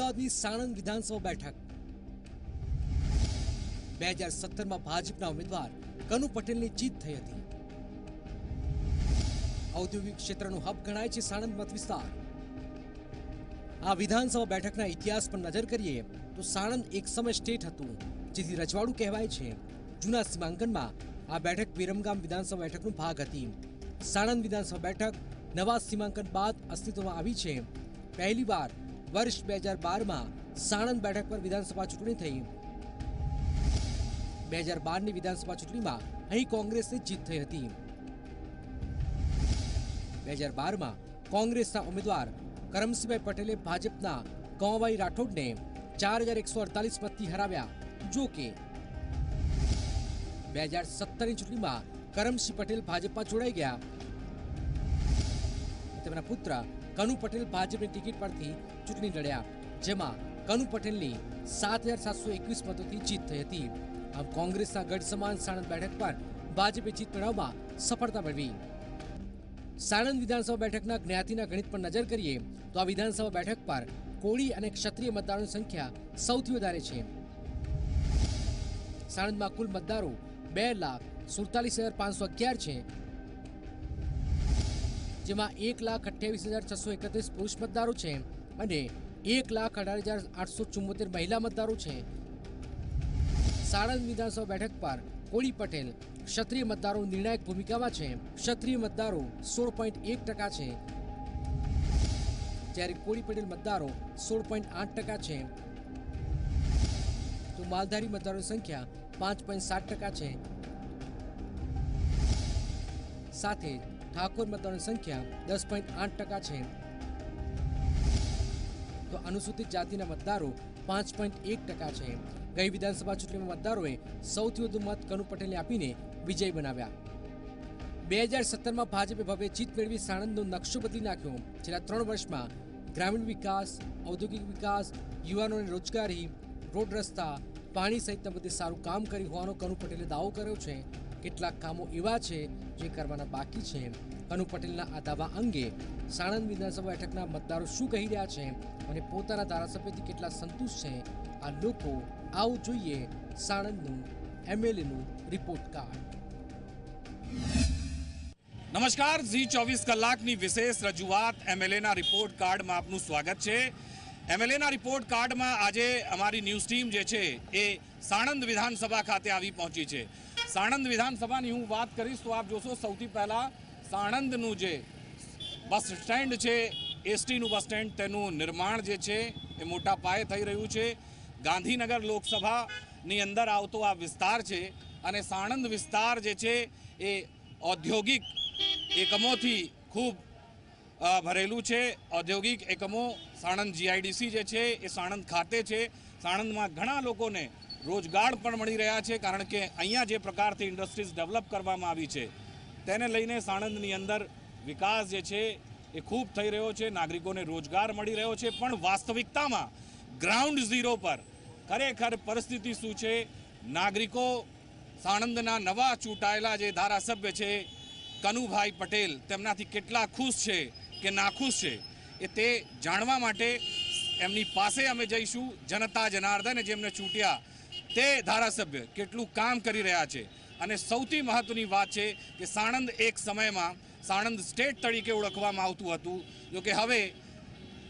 અમદાવાદની સાણંદ વિધાનસભા બેઠક. બે હજાર સત્તરમાં ભાજપના ઉમેદવાર કનુ પટેલની જીત થઈ હતી. ઔદ્યોગિક ક્ષેત્રનું હબ ગણાય છે સાણંદ મત વિસ્તાર. આ વિધાનસભા બેઠકના ઇતિહાસ પર નજર કરીએ તો સાણંદ એક સમય સ્ટેટ હતું, જેથી રજવાડું કહેવાય છે. જૂના સીમાંકનમાં આ બેઠક વિરમગામ વિધાનસભા બેઠકનો ભાગ હતી. સાણંદ વિધાનસભા બેઠક નવા સીમાંકન બાદ અસ્તિત્વમાં આવી છે. પહેલીવાર વર્ષ બે હજાર બારમાં સાણંદ બેઠક પર વિધાનસભા ચૂંટણી થઈ. બે હજાર બારની વિધાનસભા ચૂંટણીમાં અહીં કોંગ્રેસની જીત થઈ હતી. બે હજાર બારમાં કોંગ્રેસના ઉમેદવાર કરમસિંહભાઈ પટેલે ભાજપના કંવાભાઈ રાઠોડને ચાર હજાર એકસો અડતાલીસ મતથી હરાવ્યા. જો કે બે હજાર સત્તરની ચૂંટણીમાં કરમસિંહ પટેલ ભાજપમાં જોડાઈ ગયા. તેમના પુત્ર કનુ પટેલ ભાજપની ટિકિટ પરથી ચૂંટણી લડ્યા, જેમાં કનુ પટેલની સાત હજાર સાતસો એકવીસ મતોથી જીત થઈ હતી. આમ કોંગ્રેસના ગઢ સમાન સાણંદ બેઠક પર ભાજપે જીત મેળવવામાં સફળતા મેળવી. સાણંદ વિધાનસભા બેઠકના જ્ઞાતિના ગણિત પર નજર કરીએ, તો આ વિધાનસભા બેઠક પર કોળી અને ક્ષત્રિય મતદારોની સંખ્યા સૌથી વધારે છે. સાણંદમાં કુલ મતદારો બે લાખ સુડતાલીસ હજાર પાંચસો અગિયાર છે જેમાં એક લાખ અઠ્યાવીસ હજાર છસો એકત્રીસ પુરુષ મતદારો છે અને એક લાખ અઢાર હજાર આઠસો ચુમ્મોતેર મહિલા મતદારો છે. સાણંદ વિધાનસભા બેઠક પર કોળી પટેલ ક્ષત્રિય મતદારો નિર્ણાયક ભૂમિકામાં છે. ક્ષત્રિય મતદારો સોળ પોઈન્ટ એક ટકા છે. જ્યારે કોળી પટેલ મતદારો સોળ પોઈન્ટ આઠ ટકા છે. તો માલધારી મતદારોની સંખ્યા પાંચ પોઈન્ટ સાત ટકા છે. સાથે ઠાકોર મતદારોની સંખ્યા દસ પોઈન્ટ આઠ ટકા છે. તો અનુસૂચિત જાતિના મતદારો પાંચ પોઈન્ટ એક ટકા છે. ગઈ વિધાનસભા ચૂંટણીમાં મતદારોએ સૌથી વધુ મત કનુ પટેલને આપીને વિજય બનાવ્યા. બે હજાર સત્તરમાં ભાજપે ભવ્ય જીત મેળવી સાણંદનો નકશો બદલી નાખ્યો. છેલ્લા ત્રણ વર્ષમાં ગ્રામીણ વિકાસ, ઔદ્યોગિક વિકાસ, યુવાનોને રોજગારી, રોડ રસ્તા, પાણી સહિતના બધે સારું કામ કર્યું હોવાનો કનુ પટેલે દાવો કર્યો છે. કેટલાક કામો એવા છે જે કરવાના બાકી છે. અનુ પટેલના આ દાવા અંગે સાણંદ વિધાનસભા બેઠકના મતદારો શું કહી રહ્યા છે અને પોતાના ધારાસભ્યથી કેટલા સંતુષ્ટ છે? આ લોકો આવું જોઈએ સાણંદનું એમએલએનું રિપોર્ટ કાર્ડ. નમસ્કાર, ઝી ચોવીસ કલાકની વિશેષ રજૂઆત એમએલએના રિપોર્ટ કાર્ડમાં આપનું સ્વાગત છે. એમએલએના રિપોર્ટ કાર્ડમાં આજે અમારી ન્યૂઝ ટીમ જે છે એ સાણંદ વિધાનસભા ખાતે આવી પહોંચી છે. સાણંદ વિધાનસભાની હું વાત કરીશ તો આપ જોશો સૌથી પહેલાં સાણંદનું જે બસ સ્ટેન્ડ છે, એસટીનું બસ સ્ટેન્ડ તેનું નિર્માણ જે છે એ મોટા પાયે થઈ રહ્યું છે. ગાંધીનગર લોકસભાની અંદર આવતો આ વિસ્તાર છે અને સાણંદ વિસ્તાર જે છે એ ઔદ્યોગિક એકમોથી ખૂબ ભરેલું છે. ઔદ્યોગિક એકમો સાણંદ જીઆઈડીસી જે છે એ સાણંદ ખાતે છે. સાણંદમાં ઘણા લોકોને રોજગાર પણ મળી રહ્યા છે, કારણ કે અહીંયા જે પ્રકારથી ઇન્ડસ્ટ્રીઝ ડેવલપ કરવામાં આવી છે, તેને લઈને સાણંદની અંદર વિકાસ જે છે એ ખૂબ થઈ રહ્યો છે, નાગરિકોને રોજગાર મળી રહ્યો છે, પણ વાસ્તવિકતામાં ગ્રાઉન્ડ ઝીરો પર ખરેખર પરિસ્થિતિ શું છે? નાગરિકો સાણંદના નવા ચૂંટાયેલા જે ધારાસભ્ય છે, કનુભાઈ પટેલ, તેમનાથી કેટલા ખુશ છે કે નાખુશ છે એ તે જાણવા માટે એમની પાસે અમે જઈશું. જનતા જનાર્દને જેમને ચૂંટ્યા તે ધારાસભ્ય કેટલું કામ કરી રહ્યા છે. અને સૌથી મહત્વની વાત છે કે સાણંદ એક સમયમાં સાણંદ સ્ટેટ તરીકે ઓળખવામાં આવતું હતું. જો કે હવે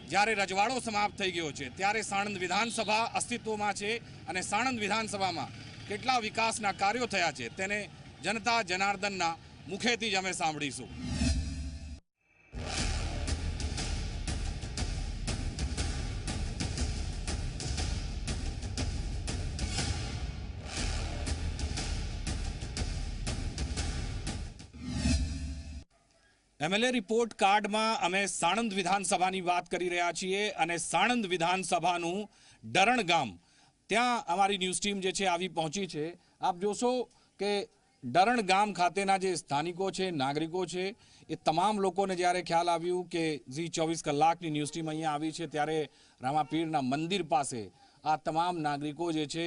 જ્યારે રજવાડો સમાપ્ત થઈ ગયો છે, ત્યારે સાણંદ વિધાનસભા અસ્તિત્વમાં છે અને સાણંદ વિધાનસભામાં કેટલા વિકાસના કાર્યો થયા છે, તેને જનતા જનાર્દનના મુખેથી જ અમે સાંભળીશું. એમએલએ રિપોર્ટ કાર્ડમાં અમે સાણંદ વિધાનસભાની વાત કરી રહ્યા છીએ અને સાણંદ વિધાનસભાનું ડરણ ગામ ત્યાં અમારી ન્યૂઝ ટીમ જે છે આવી પહોંચી છે. આપ જોશો કે ડરણ ગામ ખાતેના જે સ્થાનિકો છે, નાગરિકો છે, એ તમામ લોકોને જ્યારે ખ્યાલ આવ્યું કે ઝી ચોવીસ કલાકની ન્યૂઝ ટીમ અહીંયા આવી છે, ત્યારે રામાપીરના મંદિર પાસે આ તમામ નાગરિકો જે છે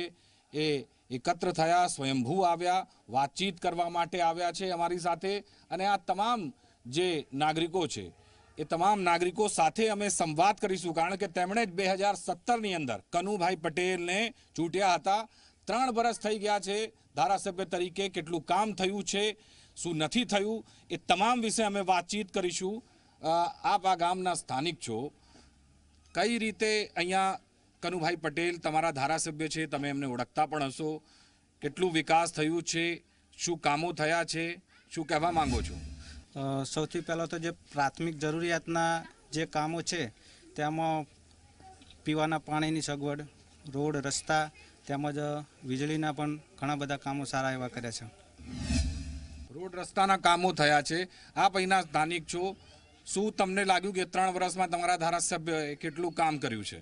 એ એકત્ર થયા, સ્વયંભૂ આવ્યા, વાતચીત કરવા માટે આવ્યા છે અમારી સાથે. અને આ તમામ જે નાગરિકો છે, એ તમામ નાગરિકો સાથે અમે સંવાદ કરીશું. કારણ કે તેમણે જ બે હજાર સત્તરની અંદર કનુભાઈ પટેલને ચૂંટ્યા હતા. ત્રણ વર્ષ થઈ ગયા છે. ધારાસભ્ય તરીકે કેટલું કામ થયું છે, શું નથી થયું, એ તમામ વિશે અમે વાતચીત કરીશું. આપ આ ગામના સ્થાનિક છો. કઈ રીતે અહીંયા કનુભાઈ પટેલ તમારા ધારાસભ્ય છે, તમે એમને ઓળખતા પણ હશો. કેટલું વિકાસ થયું છે, શું કામો થયા છે, શું કહેવા માંગો છો? સૌથી પહેલાં તો જે પ્રાથમિક જરૂરિયાતના જે કામો છે તેમાં પીવાના પાણીની સગવડ રોડ રસ્તા તેમજ વીજળીના પણ ઘણા બધા કામો સારા એવા કર્યા છે. રોડ રસ્તાના કામો થયા છે. આપ અહીંના સ્થાનિક છો. શું તમને લાગ્યું કે ત્રણ વર્ષમાં તમારા ધારાસભ્યએ કેટલું કામ કર્યું છે?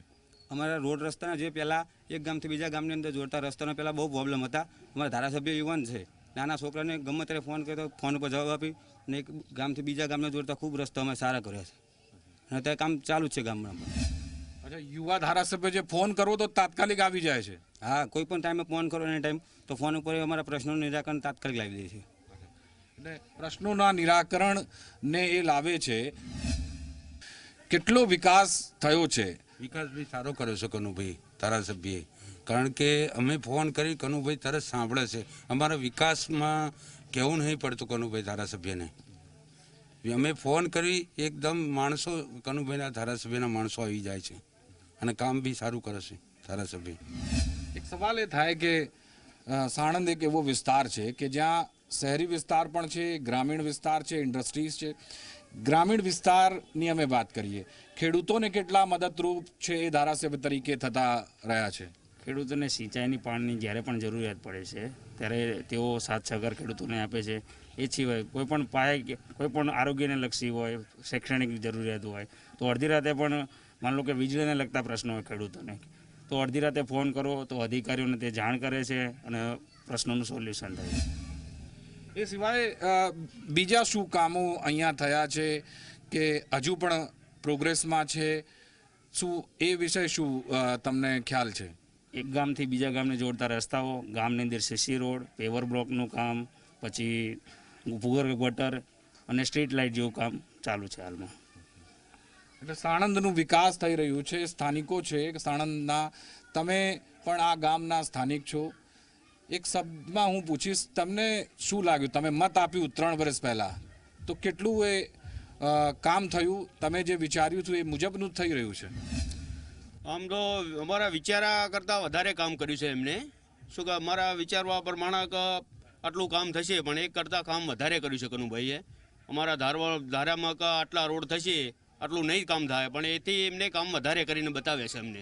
અમારા રોડ રસ્તાના જે પહેલાં એક ગામથી બીજા ગામની અંદર જોડતા રસ્તાના પહેલાં બહુ પ્રોબ્લેમ હતા. અમારા ધારાસભ્ય યુવાન છે. નાના છોકરાને ગમે ત્યારે ફોન કર્યો તો ફોન ઉપર જવાબ આપી અને એક ગામથી બીજા ગામને જોડતા ખૂબ રસ્તા અમે સારા કર્યા છે. અને અત્યારે કામ ચાલુ જ છે ગામમાં અચ્છા યુવા ધારાસભ્ય જે ફોન કરો તો તાત્કાલિક આવી જાય છે? હા કોઈ પણ ટાઈમે ફોન કરો એની ટાઈમ તો ફોન ઉપર અમારા પ્રશ્નોનું નિરાકરણ તાત્કાલિક લાવી દે છે. એટલે પ્રશ્નોના નિરાકરણ ને એ લાવે છે કેટલો વિકાસ થયો છે? વિકાસ બી સારો કર્યો છે કનુભાઈ ધારાસભ્યએ. કારણ કે અમે ફોન કરી કનુભાઈ તરત સાંભળે છે. અમારા વિકાસમાં કહેવું નહીં પડતું કનુભાઈ ધારાસભ્યને. અમે ફોન કરી એકદમ માણસો, કનુભાઈના ધારાસભ્યના માણસો આવી જાય છે. અને કામ બી સારું કરે છે ધારાસભ્ય. એક સવાલ એ થાય કે સાણંદ એક એવો વિસ્તાર છે કે જ્યાં શહેરી વિસ્તાર પણ છે, ગ્રામીણ વિસ્તાર છે, ઇન્ડસ્ટ્રીઝ છે. ગ્રામીણ વિસ્તારની અમે વાત કરીએ. ખેડૂતોને કેટલા મદદરૂપ છે એ ધારાસભ્ય તરીકે થતા રહ્યા છે? ખેડૂતોને સિંચાઈની પાણીની જ્યારે પણ જરૂરિયાત પડે છે, ત્યારે તેઓ સાત સહકાર ખેડૂતોને આપે છે. એ સિવાય કોઈપણ પાય પાયે કે, કોઈ પણ આરોગ્યને લક્ષી હોય, શૈક્ષણિક જરૂરિયાત હોય, તો અડધી રાતે પણ માન લો કે વીજળીને લગતા પ્રશ્નો હોય ખેડૂતોને. તો અડધી રાતે ફોન કરો, તો અધિકારીઓને તે જાણ કરે છે અને પ્રશ્નોનું સોલ્યુશન થાય છે. એ સિવાય બીજા શું કામો અહીંયા થયા છે કે હજુ પણ પ્રોગ્રેસમાં છે? શું એ વિષય શું તમને ખ્યાલ છે? એક ગામથી બીજા ગામને જોડતા રસ્તાઓ, ગામની અંદર સીસી રોડ પેવર બ્લોકનું કામ, પછી ભૂગર્ભ ગટર અને સ્ટ્રીટ લાઇટ જેવું કામ ચાલુ છે હાલમાં. એટલે સાણંદનું વિકાસ થઈ રહ્યું છે, સ્થાનિકો છે સાણંદના તમે પણ આ ગામના સ્થાનિક છો? એક શબ્દમાં હું પૂછીશ, તમને શું લાગ્યું? તમે મત આપ્યું ત્રણ વર્ષ પહેલા. તો કેટલું એ કામ થયું? તમે જે વિચાર્યું હતું એ મુજબનું જ થઈ રહ્યું છે. આમ તો અમારા વિચારા કરતાં વધારે કામ કર્યું છે એમને. શું કે અમારા વિચારવા પ્રમાણે આટલું કામ થશે, પણ એક કરતાં કામ વધારે કર્યું છે કનુભાઈએ. અમારા ધારવા, ધારામાં કે આટલા રોડ થશે, આટલું નહીં કામ થાય, પણ એથી એમને કામ વધારે કરીને બતાવે છે એમને.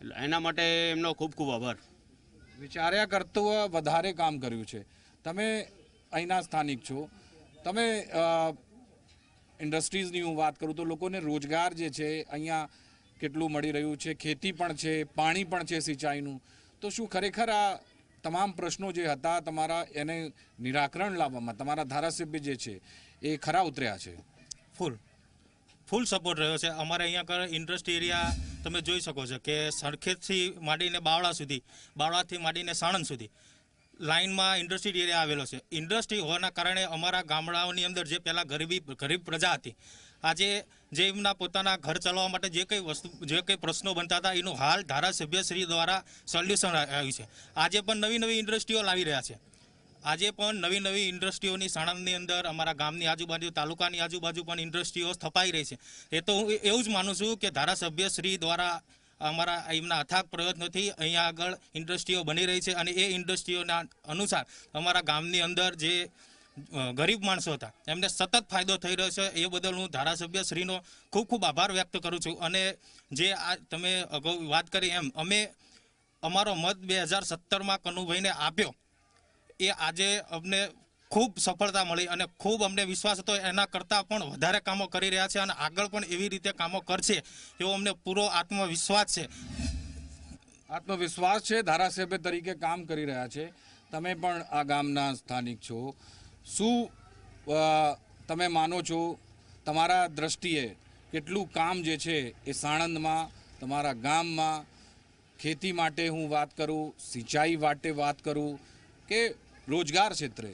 એટલે એના માટે એમનો ખૂબ ખૂબ આભાર. વિચાર્યા કરતું વધારે કામ કર્યું છે. તમે અહીંના સ્થાનિક છો. તમે ઇન્ડસ્ટ્રીઝની હું વાત કરું તો લોકોને રોજગાર જે છે, અહીંયા કેટલું મળી રહ્યું છે, ખેતી પણ છે, પાણી પણ છે સિંચાઈનું. તો શું ખરેખર આ તમામ પ્રશ્નો જે હતા, તમારા એને નિરાકરણ લાવવામાં, તમારા ધારાસભ્ય જે છે, એ ખરા ઉતર્યા છે? ફૂલ. ફૂલ સપોર્ટ રહ્યો છે. અમારે અહીંયા આગળ ઇન્ડસ્ટ્રી એરિયા તમે જોઈ શકો છો કે સરખેજથી માંડીને બાવળા સુધી, બાવળાથી માંડીને સાણંદ સુધી લાઇનમાં ઇન્ડસ્ટ્રી એરિયા આવેલો છે. ઇન્ડસ્ટ્રી હોવાના કારણે અમારા ગામડાઓની અંદર જે પહેલાં ગરીબી, ગરીબ પ્રજા હતી, આજે જે એમના પોતાના ઘર ચલાવવા માટે જે કંઈ વસ્તુ, જે કંઈ પ્રશ્નો બનતા હતા, એનું હાલ ધારાસભ્યશ્રી દ્વારા સોલ્યુશન આવ્યું છે. આજે પણ નવી નવી ઇન્ડસ્ટ્રીઓ લાવી રહ્યા છે. આજે પણ નવી નવી ઇન્ડસ્ટ્રીઓની સાણંદની અંદર અમારા ગામની આજુબાજુ, તાલુકાની આજુબાજુ પણ ઇન્ડસ્ટ્રીઓ સ્થપાઈ રહી છે. એ તો હું એવું જ માનું છું કે ધારાસભ્ય શ્રી દ્વારા અમારા એમના અથાગ પ્રયત્નોથી અહીંયા આગળ ઇન્ડસ્ટ્રીઓ બની રહી છે અને એ ઇન્ડસ્ટ્રીઓના અનુસાર અમારા ગામની અંદર જે ગરીબ માણસો હતા. એમને સતત ફાયદો થઈ રહ્યો છે. એ બદલ હું ધારાસભ્ય શ્રીનો ખૂબ ખૂબ આભાર વ્યક્ત કરું છું. અને જે આ તમે અગાઉ વાત કરી એમ, અમે અમારો મત બે હજાર સત્તરમાં કનુભાઈને આપ્યો. એ આજે અમને ખૂબ સફળતા મળી અને ખૂબ અમને વિશ્વાસ હતો. એના કરતાં પણ વધારે કામો કરી રહ્યા છે અને આગળ પણ એવી રીતે કામો કરશે એવો અમને પૂરો આત્મવિશ્વાસ છે. આત્મવિશ્વાસ છે. ધારાસભ્ય તરીકે કામ કરી રહ્યા છે. તમે પણ આ ગામના સ્થાનિક છો. શું તમે માનો છો તમારા દ્રષ્ટિએ કેટલું કામ જે છે એ સાણંદમાં, તમારા ગામમાં, ખેતી માટે હું વાત કરું, સિંચાઈ માટે વાત કરું, કે રોજગાર ક્ષેત્રે,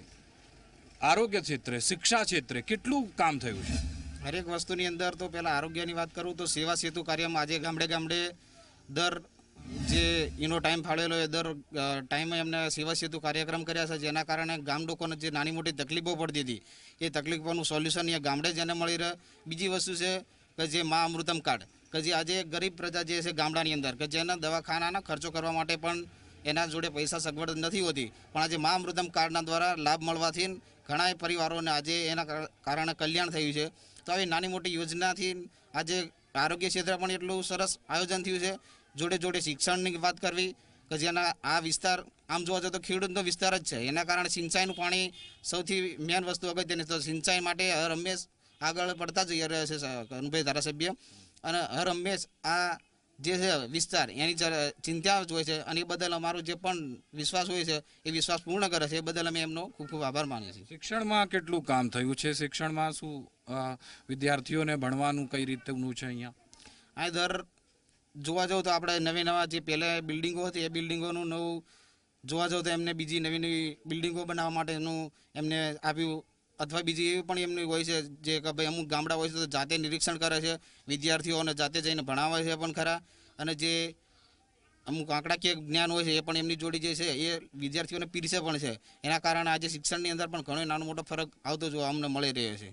આરોગ્ય ક્ષેત્રે, શિક્ષા ક્ષેત્રે કેટલું કામ થયું છે? હરેક વસ્તુની અંદર તો પહેલાં આરોગ્યની વાત કરું તો સેવા સેતુ કાર્યમાં આજે ગામડે ગામડે દર જે એનો ટાઈમ ફાળેલો એ દર ટાઈમે એમને સેવા સેતુ કાર્યક્રમ કર્યા છે, જેના કારણે ગામ લોકોને જે નાની મોટી તકલીફો પડતી હતી, એ તકલીફોનું સોલ્યુશન એ ગામડે જ એને મળી રહે. બીજી વસ્તુ છે કે જે મા અમૃતમ કાર્ડ, કે જે આજે ગરીબ પ્રજા જે છે ગામડાની અંદર, કે જેના દવાખાનાના ખર્ચો કરવા માટે પણ એના જોડે પૈસા સગવડ નથી હોતી, પણ આજે મા અમૃતમ કાર્ડના દ્વારા લાભ મળવાથી ઘણા પરિવારોને આજે એના કારણે કલ્યાણ થયું છે. તો આવી નાની મોટી યોજનાથી આજે આરોગ્ય ક્ષેત્રે પણ એટલું સરસ આયોજન થયું છે. જોડે જોડે શિક્ષણની વાત કરવી કે જેના આ વિસ્તાર આમ જોવા જઈએ તો ખેડૂતનો વિસ્તાર જ છે. એના કારણે સિંચાઈનું પાણી સૌથી મેન વસ્તુ અગત્યની તો સિંચાઈ માટે હર હંમેશ આગળ પડતા જઈ રહ્યા છે કનુભાઈ ધારાસભ્ય. અને હર હંમેશ આ જે છે વિસ્તાર એની ચિંતા જ હોય છે. અને એ બદલ અમારો જે પણ વિશ્વાસ હોય છે એ વિશ્વાસ પૂર્ણ કરે છે. એ બદલ અમે એમનો ખૂબ ખૂબ આભાર માનીએ છીએ. શિક્ષણમાં કેટલું કામ થયું છે? શિક્ષણમાં શું વિદ્યાર્થીઓને ભણવાનું કઈ રીતનું છે અહીંયા? આ દર જોવા જાવ તો આપણે નવી નવા જે પહેલાં બિલ્ડિંગો હતી, એ બિલ્ડિંગોનું નવું જોવા જાવ તો એમને બીજી નવી નવી બિલ્ડિંગો બનાવવા માટેનું એમને આપ્યું. અથવા બીજી એવી પણ એમની હોય છે જે કે ભાઈ અમુક ગામડા હોય છે તો જાતે નિરીક્ષણ કરે છે વિદ્યાર્થીઓને જાતે જઈને ભણાવે છે પણ ખરા. અને જે અમુક આંકડાકીય જ્ઞાન હોય છે એ પણ એમની જોડી જે છે એ વિદ્યાર્થીઓને પીરસે પણ છે. એના કારણે આજે શિક્ષણની અંદર પણ ઘણો નાનો મોટો ફરક આવતો જોવા અમને મળી રહ્યો છે.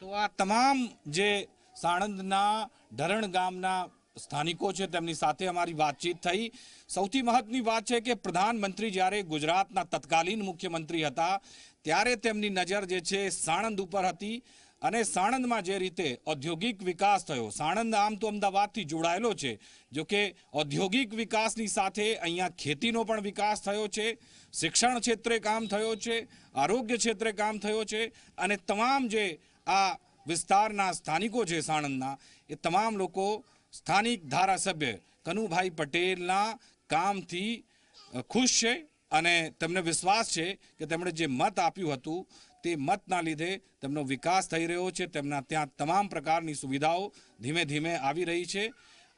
તો આ તમામ જે સાણંદના, ધરણ ગામના સ્થાનિકો છે, તેમની સાથે અમારી વાતચીત થઈ. સૌથી મહત્વની વાત છે કે પ્રધાનમંત્રી જ્યારે ગુજરાતના તત્કાલીન મુખ્યમંત્રી હતા, ત્યારે તેમની નજર જે છે, સાણંદ ઉપર હતી અને સાણંદમાં જે રીતે ઔદ્યોગિક વિકાસ થયો, સાણંદ આમ તો અમદાવાદથી જોડાયેલો છે, જો કે ઔદ્યોગિક વિકાસની સાથે અહીંયા ખેતીનો પણ વિકાસ થયો છે, શિક્ષણ ક્ષેત્રે કામ થયો છે, આરોગ્ય ક્ષેત્રે કામ થયો છે અને તમામ જે આ વિસ્તારના સ્થાનિકો છે સાણંદના, એ તમામ લોકો સ્થાનિક ધારાસભ્ય કનુભાઈ પટેલના કામથી ખુશ છે અને તેમને વિશ્વાસ છે કે તેમણે જે મત આપ્યું હતું તે મતના લીધે તેમનો વિકાસ થઈ રહ્યો છે. તેમના ત્યાં તમામ પ્રકારની સુવિધાઓ ધીમે ધીમે આવી રહી છે.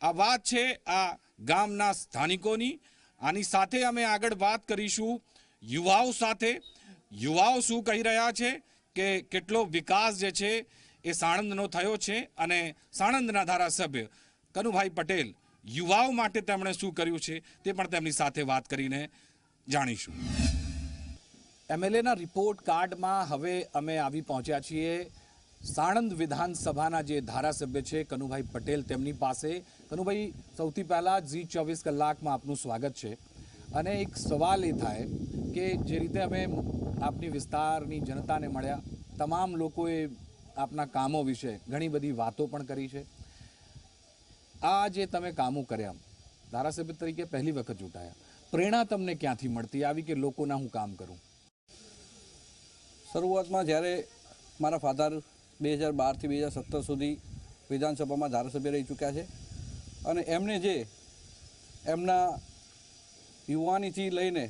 આ વાત છે આ ગામના સ્થાનિકોની. આની સાથે અમે આગળ વાત કરીશું યુવાઓ સાથે. યુવાઓ શું કહી રહ્યા છે કે કેટલો વિકાસ જે છે એ સાણંદનો થયો છે અને સાણંદના ધારાસભ્ય કનુભાઈ પટેલ યુવાઓ માટે તેમણે શું કર્યું છે તે પણ તેમની સાથે વાત કરીને જાણીશું. એમએલએના રિપોર્ટ કાર્ડમાં હવે અમે આવી પહોંચ્યા છીએ. સાણંદ વિધાનસભાના જે ધારાસભ્ય છે કનુભાઈ પટેલ તેમની પાસે. કનુભાઈ, સૌથી પહેલાં ઝી ચોવીસ કલાકમાં આપનું સ્વાગત છે. અને એક સવાલ એ થાય કે જે રીતે અમે આપની વિસ્તારની જનતાને મળ્યા, તમામ લોકોએ આપના કામો વિશે ઘણી બધી વાતો પણ કરી છે. આ જે તમે કામો કર્યા ધારાસભ્ય તરીકે પહેલી વખત ચૂંટાયા. પ્રેરણા તમને ક્યાંથી મળતી આવી કે લોકોના હું કામ કરું? શરૂઆતમાં જ્યારે મારા ફાધર બે હજાર બારથી બે હજાર સત્તર સુધી વિધાનસભામાં ધારાસભ્ય રહી ચૂક્યા છે અને એમને જે એમના યુવાનીથી લઈને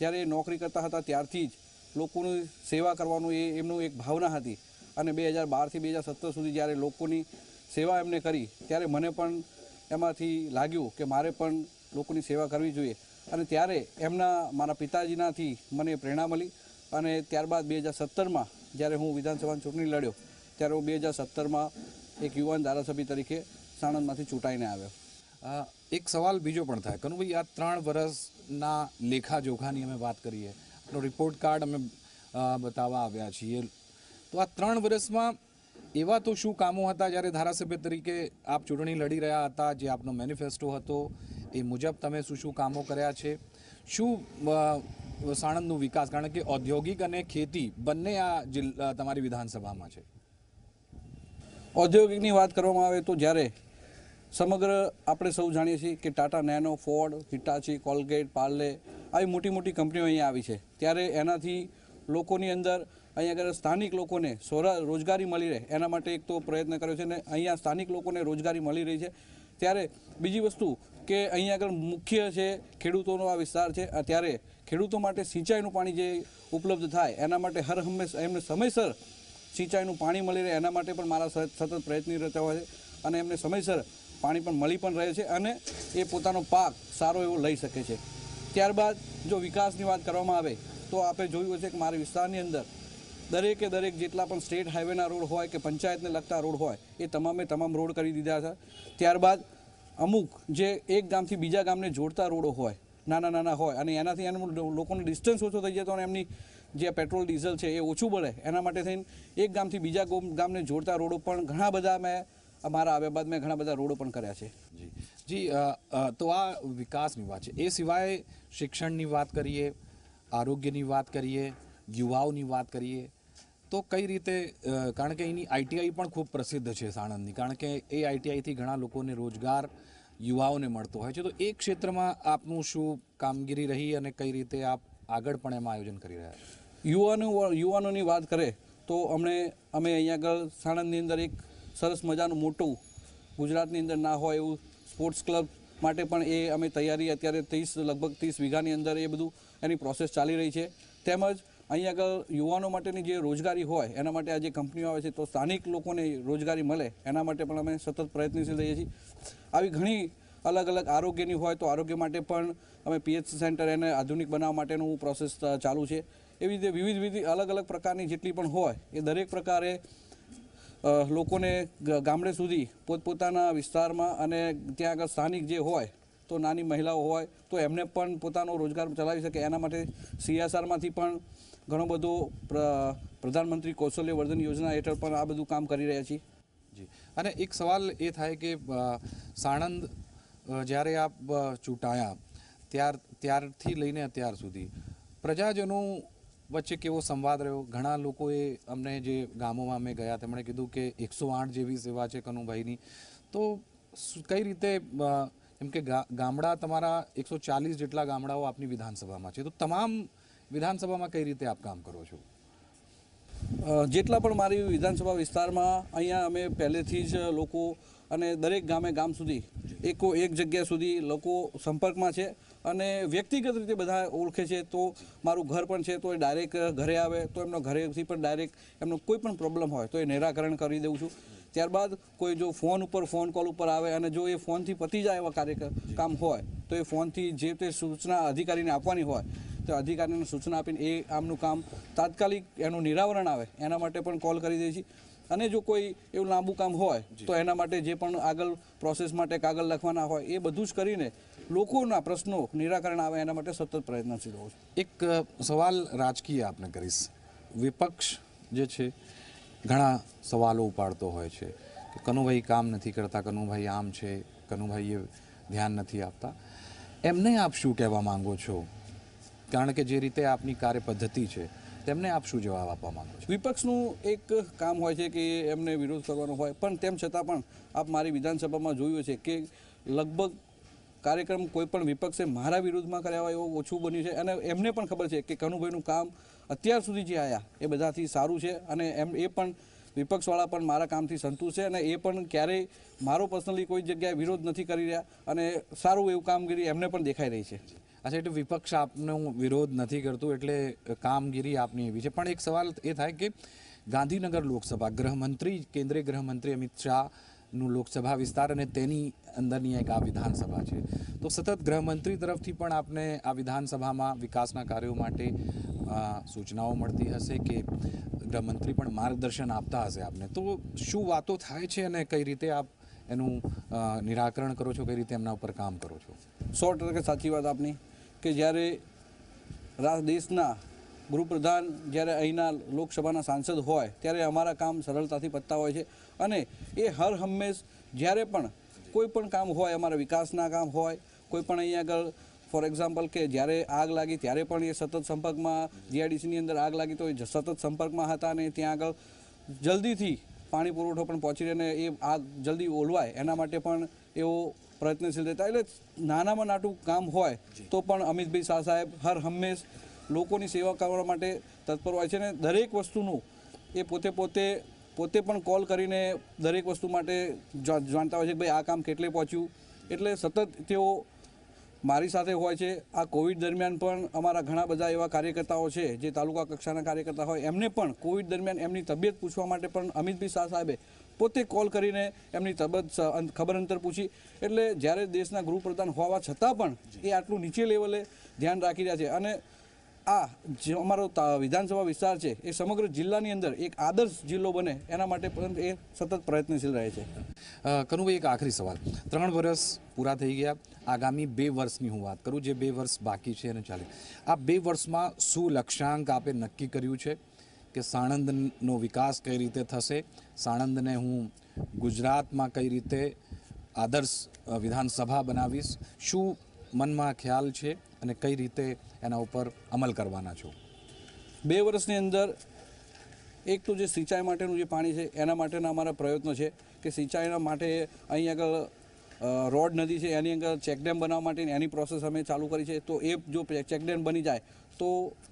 જ્યારે નોકરી કરતા હતા ત્યારથી જ લોકોની સેવા કરવાનું એ એમનું એક ભાવના હતી. અને બે હજાર બારથી બે હજાર સત્તર સુધી જ્યારે લોકોની સેવા એમને કરી, ત્યારે મને પણ એમાંથી લાગ્યું કે મારે પણ લોકોની સેવા કરવી જોઈએ. અને ત્યારે એમના, મારા પિતાજીનાથી મને પ્રેરણા મળી. અને ત્યારબાદ બે હજાર સત્તરમાં, જ્યારે હું વિધાનસભાની ચૂંટણી લડ્યો, ત્યારે હું બે હજાર સત્તરમાં એક યુવાન ધારાસભ્ય તરીકે સાણંદમાંથી ચૂંટાઈને આવ્યો. એક સવાલ બીજો પણ થાય. કનુભાઈ, આ ત્રણ વર્ષના લેખા જોખાની અમે વાત કરીએ. આપણો રિપોર્ટ કાર્ડ અમે બતાવવા આવ્યા છીએ. તો આ ત્રણ વર્ષમાં એવા તો શું કામો હતા જ્યારે ધારાસભ્ય તરીકે આપ ચૂંટણી લડી રહ્યા હતા, જે આપનો મેનિફેસ્ટો હતો, એ મુજબ તમે શું શું કામો કર્યા છે? શું સાણંદનું વિકાસ, કારણ કે ઔદ્યોગિક અને ખેતી બંને આ જિલ્લા તમારી વિધાનસભામાં છે. ઔદ્યોગિકની વાત કરવામાં આવે તો જ્યારે સમગ્ર આપણે સૌ જાણીએ છીએ કે Tata Nano, Ford, Hitachi, Colgate, Parle, આવી મોટી મોટી કંપનીઓ અહીંયા આવી છે. ત્યારે એનાથી લોકોની અંદર અહીંયા આગળ સ્થાનિક લોકોને રોજગારી મળી રહે, એના માટે એક તો પ્રયત્ન કર્યો છે અને અહીંયા સ્થાનિક લોકોને રોજગારી મળી રહી છે. ત્યારે બીજી વસ્તુ કે અહીંયા આગળ મુખ્ય છે ખેડૂતોનો આ વિસ્તાર છે ત્યારે ખેડૂતો માટે સિંચાઈનું પાણી જે ઉપલબ્ધ થાય, એના માટે હર હંમેશા એમને સમયસર સિંચાઈનું પાણી મળી રહે, એના માટે પણ મારા સતત પ્રયત્ન રહેતા હોય છે અને એમને સમયસર પાણી પણ મળી પણ રહે છે અને એ પોતાનો પાક સારો એવો લઈ શકે છે. ત્યારબાદ જો વિકાસની વાત કરવામાં આવે, તો આપણે જોયું હશે કે મારા વિસ્તારની અંદર દરેકે દરેક જેટલા પણ સ્ટેટ હાઈવેના રોડ હોય કે પંચાયતને લગતા રોડ હોય, એ તમામે તમામ રોડ કરી દીધા છે. ત્યારબાદ અમુક જે એક ગામથી બીજા ગામને જોડતા રોડો હોય, નાના નાના હોય, અને એનાથી એનું લોકોનો ડિસ્ટન્સ ઓછો થઈ જતો અને એમની જે પેટ્રોલ, ડીઝલ છે એ ઓછું બળે, એના માટે થઈને એક ગામથી બીજા ગોમ- ગામને જોડતા રોડો પણ ઘણા બધા મેં અમારા આવ્યા બાદ મેં ઘણા બધા રોડો પણ કર્યા છે. જી. જી તો આ વિકાસની વાત છે. એ સિવાય શિક્ષણની વાત કરીએ, આરોગ્યની વાત કરીએ, યુવાઓની વાત કરીએ તો કઈ રીતે કારણ કે એની આઈટીઆઈ પણ ખૂબ પ્રસિદ્ધ છે સાણંદની, કારણ કે એ આઈટીઆઈથી ઘણા લોકોને રોજગાર યુવાઓને મળતો હોય છે. તો એ ક્ષેત્રમાં આપનું શું કામગીરી રહી અને કઈ રીતે આપ આગળ પણ એમાં આયોજન કરી રહ્યા યુવાનો, યુવાનોની વાત કરે તો અમને, અમે અહીંયા આગળ સાણંદની અંદર એક સરસ મજાનું મોટું ગુજરાતની અંદર ના હોય એવું સ્પોર્ટ્સ ક્લબ માટે પણ એ અમે તૈયારી અત્યારે ત્રીસ, લગભગ ત્રીસ વીઘાની અંદર એ બધું એની પ્રોસેસ ચાલી રહી છે. તેમજ અહીંયા આગળ યુવાનો માટેની જે રોજગારી હોય, એના માટે આ જે કંપનીઓ આવે છે, તો સ્થાનિક લોકોને રોજગારી મળે, એના માટે પણ અમે સતત પ્રયત્નશીલ રહીએ છીએ. આવી ઘણી અલગ અલગ આરોગ્યની હોય, તો આરોગ્ય માટે પણ અમે પીએચસી સેન્ટર એને આધુનિક બનાવવા માટેનું પ્રોસેસ ચાલુ છે. એવી રીતે વિવિધ વિવિધ અલગ અલગ પ્રકારની જેટલી પણ હોય, એ દરેક પ્રકારે લોકોને ગામડે સુધી પોતપોતાના વિસ્તારમાં અને ત્યાં આગળ સ્થાનિક જે હોય, તો નાની મહિલાઓ હોય, તો એમને પણ પોતાનો રોજગાર ચલાવી શકે. એના માટે સીએસઆરમાંથી પણ ઘણો બધો પ્ર- પ્રધાનમંત્રી કૌશલ્ય વર્ધન યોજના હેઠળ પણ આ બધું કામ કરી રહ્યા છીએ. જી. અને એક સવાલ એ થાય કે સાણંદ જ્યારે આપ ચૂંટાયા, ત્યાર, ત્યારથી લઈને અત્યાર સુધી પ્રજાજનો વચ્ચે કેવો સંવાદ રહ્યો? ઘણા લોકોએ અમને જે ગામોમાં અમે ગયા, તેમણે કીધું કે એકસો આઠ જેવી સેવા છે કનુભાઈની. તો કઈ રીતે એમ કે ગામડા તમારા એકસો ચાલીસ જેટલા ગામડાઓ આપની વિધાનસભામાં છે? તો તમામ વિધાનસભામાં કઈ રીતે આપ કામ કરો છો? જેટલા પણ મારી વિધાનસભા વિસ્તારમાં અહીંયા અમે પહેલેથી જ લોકો અને દરેક ગામે ગામ સુધી એકો એક જગ્યા સુધી લોકો સંપર્કમાં છે. અને વ્યક્તિગત રીતે બધા ઓળખે છે તો મારું ઘર પણ છે તો એ ડાયરેક્ટ ઘરે આવે તો એમનો ઘરેથી પણ ડાયરેક્ટ એમનો કોઈ પણ પ્રોબ્લેમ હોય તો એ નિરાકરણ કરી દઉં છું. ત્યારબાદ કોઈ જો ફોન ઉપર ફોન કોલ ઉપર આવે અને જો એ ફોનથી પતી જાય એવા કાર્યક્રમ કામ હોય તો એ ફોનથી જે તે સૂચના અધિકારીને આપવાની હોય તો અધિકારીને સૂચના આપીને એ આમનું કામ તાત્કાલિક એનું નિરાવરણ આવે એના માટે પણ કોલ કરી દઈએ છીએ અને જો કોઈ એવું લાંબુ કામ હોય તો એના માટે જે પણ આગળ પ્રોસેસ માટે કાગળ લખવાના હોય એ બધું જ કરીને લોકોના પ્રશ્નો નિરાકરણ આવે એના માટે સતત પ્રયત્નશીલ હોઉં છું એક સવાલ રાજકીય આપને કરીશ. વિપક્ષ જે છે ઘણા સવાલો ઉપાડતો હોય છે કે કનુભાઈ કામ નથી કરતા કનુભાઈ આમ છે કનુભાઈ એ ધ્યાન નથી આપતા. એમને આપ શું કહેવા માંગો છો? કારણ કે જે રીતે આપની કાર્ય પદ્ધતિ છે તેમને આપ શું જવાબ આપવા માંગો છો? વિપક્ષનું એક કામ હોય છે કે એમને વિરોધ કરવાનો હોય પણ તેમ છતાં પણ આપ મારી વિધાનસભામાં જોયું છે કે લગભગ કાર્યક્રમ કોઈ પણ વિપક્ષે મારા વિરુદ્ધમાં કર્યા હોય એવું ઓછું બન્યું છે. અને એમને પણ ખબર છે કે કનુભાઈનું કામ અત્યાર સુધી જે આવ્યા એ બધાથી સારું છે અને એમ, એ પણ વિપક્ષવાળા પણ મારા કામથી સંતુષ્ટ છે અને એ પણ ક્યારેય મારો પર્સનલી કોઈ જગ્યાએ વિરોધ નથી કરી રહ્યા અને સારું એવું કામગીરી એમને પણ દેખાઈ રહી છે. અચ્છા, એટલે વિપક્ષ આપનો વિરોધ નથી કરતું એટલે કામગીરી આપની એવી છે. પણ એક સવાલ એ થાય કે ગાંધીનગર લોકસભા ગૃહમંત્રી, કેન્દ્રીય ગૃહમંત્રી અમિત શાહનું લોકસભા વિસ્તાર અને તેની અંદરની એક આ વિધાનસભા છે. તો સતત ગૃહમંત્રી તરફથી પણ આપને આ વિધાનસભામાં વિકાસના કાર્યો માટે સૂચનાઓ મળતી હશે કે ગૃહમંત્રી પણ માર્ગદર્શન આપતા હશે આપને. તો શું વાતો થાય છે અને કઈ રીતે આપ એનું નિરાકરણ કરો છો, કઈ રીતે એમના ઉપર કામ કરો છો? સો ટકા સાચી વાત આપની, કે જ્યારે દેશના ગૃહપ્રધાન જ્યારે અહીંના લોકસભાના સાંસદ હોય, ત્યારે અમારા કામ સરળતાથી પતતા હોય છે. અને એ હર હંમેશ જ્યારે પણ કોઈ પણ કામ હોય અમારા વિકાસના કામ હોય કોઈ પણ અહીંયા આગળ ફોર એક્ઝામ્પલ કે જ્યારે આગ લાગી ત્યારે પણ એ સતત સંપર્કમાં જીઆઈડીસીની અંદર આગ લાગી તો એ સતત સંપર્કમાં હતા અને ત્યાં આગળ જલ્દીથી પાણી પુરવઠો પણ પહોંચી અને એ આગ જલ્દી ઓલવાય. એના માટે પણ એવો પ્રયત્નશીલ રહેતા. એટલે નાનામાં નાટું કામ હોય તો પણ અમિતભાઈ શાહ સાહેબ હર હંમેશ લોકોની સેવા કરવા માટે તત્પર હોય છે અને દરેક વસ્તુનું એ પોતે પોતે પોતે પણ કોલ કરીને દરેક વસ્તુ માટે જાણતા હોય છે કે ભાઈ આ કામ કેટલે પહોંચ્યું. એટલે સતત તેઓ મારી સાથે હોય છે. આ કોવિડ દરમિયાન પણ અમારા ઘણા બધા એવા કાર્યકર્તાઓ છે, જે તાલુકા કક્ષાના કાર્યકર્તા હોય, એમને પણ કોવિડ દરમિયાન એમની તબિયત પૂછવા માટે પણ અમિતભાઈ શાહ સાહેબે પોતે કોલ કરીને એમની તબિયત ખબર અંતર પૂછી. એટલે જ્યારે દેશના ગૃહપ્રધાન હોવા છતાં પણ એ આટલું નીચે લેવલે ધ્યાન રાખી રહ્યા છે. અને આ જે અમારો વિધાનસભા વિસ્તાર છે, એ સમગ્ર જિલ્લાની અંદર એક આદર્શ જિલ્લો બને, એના માટે પણ એ સતત પ્રયત્નશીલ રહે છે. કનુભાઈ, એક આખરી સવાલ. ત્રણ વર્ષ પૂરા થઈ ગયા. આગામી બે વર્ષની હું વાત કરું, જે બે વર્ષ બાકી છે અને ચાલે. આ બે વર્ષમાં શું લક્ષ્યાંક આપે નક્કી કર્યું છે કે સાણંદનો વિકાસ કઈ રીતે થશે? સાણંદને હું ગુજરાતમાં કઈ રીતે આદર્શ વિધાનસભા બનાવીશ? શું મનમાં ખ્યાલ છે અને કઈ રીતે એના ઉપર અમલ કરવાના છો. બે વર્ષની અંદર એક તો જે સિંચાઈ માટેનું જે પાણી છે, એના માટેના અમારા પ્રયત્નો છે કે સિંચાઈના માટે અહીં આગળ રોડ નદી છે, એની અંદર ચેકડેમ બનાવવા માટેની એની પ્રોસેસ અમે ચાલુ કરી છે. તો એ જો ચેકડેમ બની જાય, તો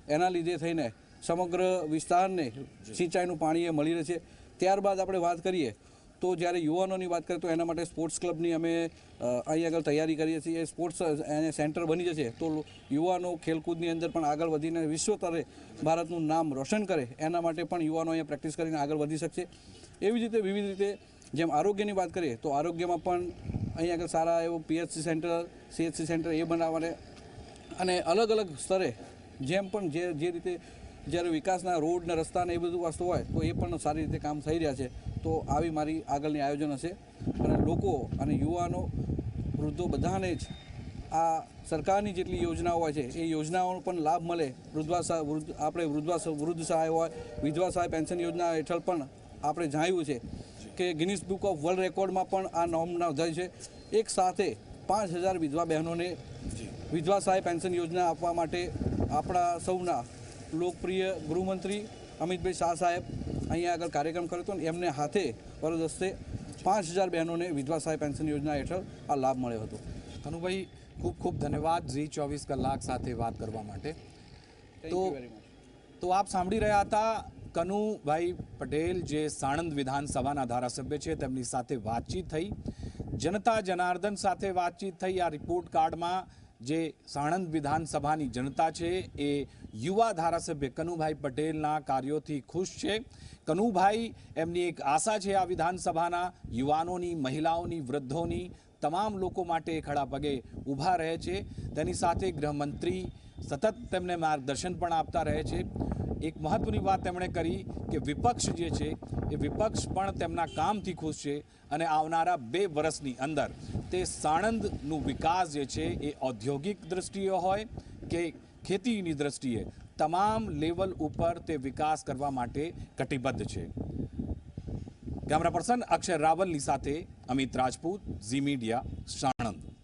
એના લીધે થઈને સમગ્ર વિસ્તારને સિંચાઈનું પાણી એ મળી રહે છે. ત્યારબાદ આપણે વાત કરીએ તો જ્યારે યુવાનોની વાત કરીએ તો એના માટે સ્પોર્ટ્સ ક્લબની અમે અહીં આગળ તૈયારી કરીએ છીએ. એ સ્પોર્ટ્સ એને સેન્ટર બની જશે તો યુવાનો ખેલકૂદની અંદર પણ આગળ વધીને વિશ્વ સ્તરે ભારતનું નામ રોશન કરે. એના માટે પણ યુવાનો અહીંયા પ્રેક્ટિસ કરીને આગળ વધી શકશે. એવી જ રીતે વિવિધ રીતે જેમ આરોગ્યની વાત કરીએ તો આરોગ્યમાં પણ અહીં આગળ સારા એવું પીએચસી સેન્ટર, સીએચસી સેન્ટર એ બનાવવાને અને અલગ અલગ સ્તરે જેમ પણ જે જે રીતે જ્યારે વિકાસના રોડ ને રસ્તા એ બધું વસ્તુ હોય તો એ પણ સારી રીતે કામ થઈ રહ્યા છે. તો આવી મારી આગળની આયોજન હશે. અને લોકો અને યુવાનો વૃદ્ધો બધાને જ આ સરકારની જેટલી યોજનાઓ હોય છે એ યોજનાઓનો પણ લાભ મળે. વૃદ્ધવા વૃદ્ધ આપણે વૃદ્ધવા વૃદ્ધ સહાય હોય વિધવા સહાય પેન્શન યોજના હેઠળ પણ આપણે જાણ્યું છે કે ગિનિસ બુક ઓફ વર્લ્ડ રેકોર્ડમાં પણ આ નોમ નોંધાય છે. એક સાથે પાંચ હજાર વિધવા બહેનોને વિધવા સહાય પેન્શન યોજના આપવા માટે આપણા સૌના લોકપ્રિય ગૃહમંત્રી અમિતભાઈ શાહ સાહેબ અહીંયા આગળ કાર્યક્રમ કર્યો હતો ને એમને હાથે વરદસ્તે પાંચ હજાર બહેનોને વિધવા સહાય પેન્શન યોજના હેઠળ આ લાભ મળ્યો હતો. કનુભાઈ ખૂબ ખૂબ ધન્યવાદ ઝી ચોવીસ કલાક સાથે વાત કરવા માટે. તો તો આપ સાંભળી રહ્યા હતા કનુભાઈ પટેલ જે સાણંદ વિધાનસભાના ધારાસભ્ય છે તેમની સાથે વાતચીત થઈ. જનતા જનાર્દન સાથે વાતચીત થઈ. આ રિપોર્ટ કાર્ડમાં જે સાણંદ વિધાનસભાની જનતા છે એ યુવા ધારાસભ્ય કનુભાઈ પટેલના કાર્યોથી ખુશ છે. કનુભાઈ, એમની એક આશા છે આ વિધાનસભાના યુવાનોની, મહિલાઓની, વૃદ્ધોની, તમામ લોકો માટે ખડા પગે ઊભા રહે છે. તેની સાથે ગૃહમંત્રી સતત તેમને માર્ગદર્શન પણ આપતા રહે છે. એક મહત્વની વાત તેમણે કરી કે વિપક્ષ જે છે, એ વિપક્ષ પણ તેમના કામથી ખુશ છે અને આવનારા બે વર્ષની અંદર તે સાણંદનું વિકાસ જે છે, એ ઔદ્યોગિક દ્રષ્ટિએ હોય કે ખેતીની દ્રષ્ટિએ તમામ લેવલ ઉપર તે વિકાસ કરવા માટે કટિબદ્ધ છે. કેમેરા પર્સન અક્ષર રાવલની સાથે અમિત રાજપૂત, ઝી મીડિયા સાણંદ